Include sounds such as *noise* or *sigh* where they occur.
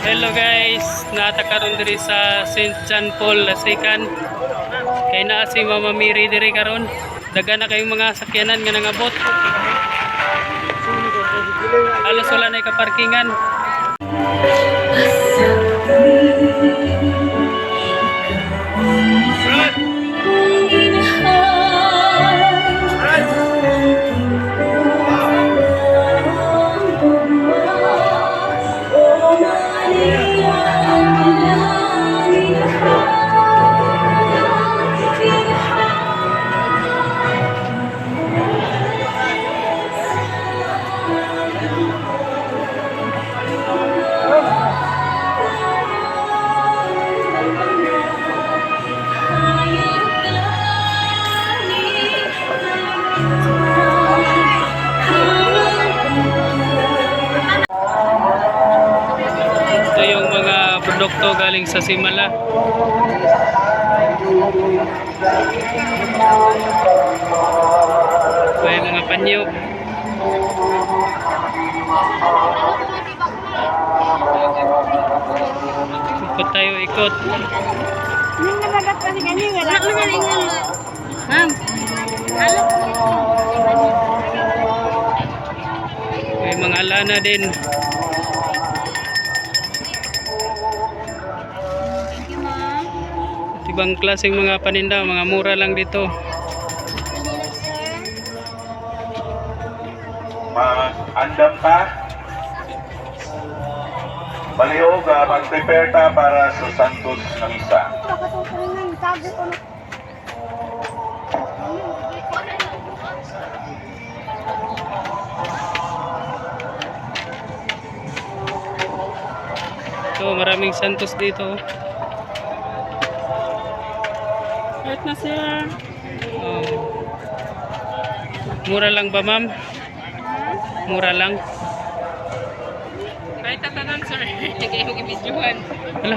Hello guys, nata karon diri sa St. John Paul Lasikan. Kay naa si Mama Mary diri karon. Daga na kayong mga sakyanan nga nangabot. Halos wala na kaparkingan. Hallelujah. Produkto galing sa Simala. May mga panyo. Ikot tayo, ikot. Nang nalagat pa si wala ko na rin. Ma'am, alam ko May mga alana din. Ibang klaseng mga paninda, mga mura lang dito. Sir. Maandam pa. Palihog, uh, mag-prepare ta para sa Santos na. Ito, maraming santos dito. Right na, sir. Oh. Mura lang ba, ma'am? Mura lang. Kahit tatanan, sir. *laughs* Hindi kayo mag-ibidyohan. Ala,